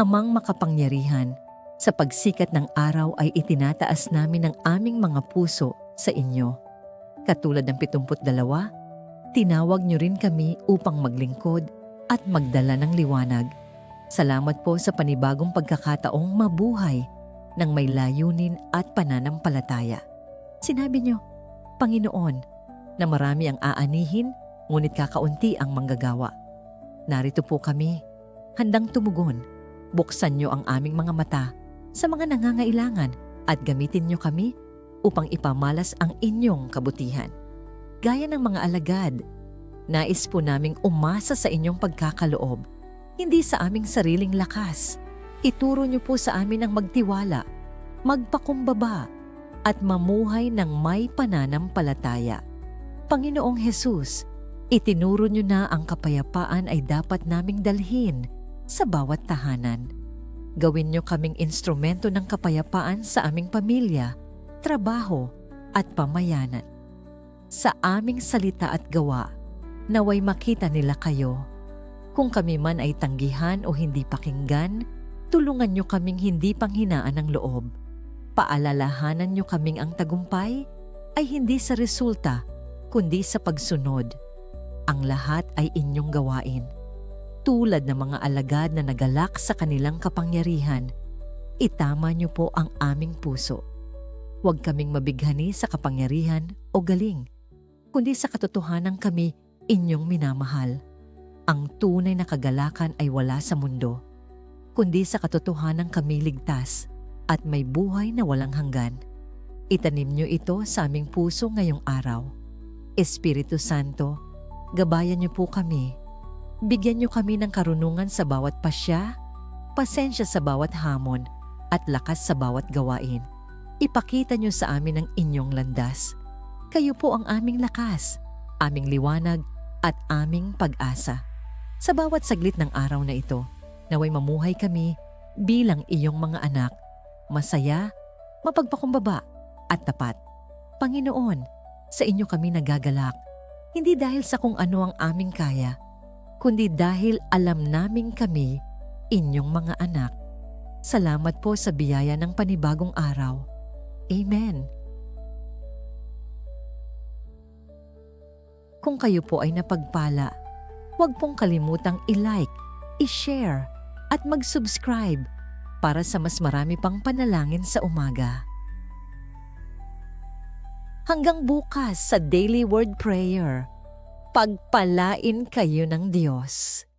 Amang makapangyarihan, sa pagsikat ng araw ay itinataas namin ang aming mga puso sa inyo. Katulad ng 72, tinawag niyo rin kami upang maglingkod at magdala ng liwanag. Salamat po sa panibagong pagkakataong mabuhay ng may layunin at pananampalataya. Sinabi niyo, Panginoon, na marami ang aanihin, ngunit kakaunti ang manggagawa. Narito po kami, handang tumugon. Buksan niyo ang aming mga mata sa mga nangangailangan at gamitin niyo kami upang ipamalas ang inyong kabutihan. Gaya ng mga alagad, nais po naming umasa sa inyong pagkakaloob, hindi sa aming sariling lakas. Ituro niyo po sa amin ang magtiwala, magpakumbaba, at mamuhay ng may pananampalataya. Panginoong Hesus, itinuro niyo na ang kapayapaan ay dapat naming dalhin sa bawat tahanan. Gawin niyo kaming instrumento ng kapayapaan sa aming pamilya, trabaho at pamayanan. Sa aming salita at gawa, naway makita nila kayo. Kung kami man ay tanggihan o hindi pakinggan, tulungan niyo kaming hindi panghinaan ng loob. Paalalahanan niyo kaming ang tagumpay ay hindi sa resulta, kundi sa pagsunod. Ang lahat ay inyong gawain tulad ng mga alagad na nagalak sa kanilang kapangyarihan, itama niyo po ang aming puso. Huwag kaming mabighani sa kapangyarihan o galing, kundi sa katotohanan kami inyong minamahal. Ang tunay na kagalakan ay wala sa mundo, kundi sa katotohanan kami ligtas at may buhay na walang hanggan. Itanim niyo ito sa aming puso ngayong araw. Espiritu Santo, gabayan niyo po kami Bigyan niyo kami ng karunungan sa bawat pasya, pasensya sa bawat hamon, at lakas sa bawat gawain. Ipakita niyo sa amin ang inyong landas. Kayo po ang aming lakas, aming liwanag, at aming pag-asa. Sa bawat saglit ng araw na ito, naway mamuhay kami bilang iyong mga anak, masaya, mapagpakumbaba, at tapat. Panginoon, sa inyo kami nagagalak, hindi dahil sa kung ano ang aming kaya, kundi dahil alam naming kami, inyong mga anak. Salamat po sa biyaya ng panibagong araw. Amen. Kung kayo po ay napagpala, huwag pong kalimutang i-like, i-share, at mag-subscribe para sa mas marami pang panalangin sa umaga. Hanggang bukas sa Daily Word Prayer pagpalain kayo ng Diyos.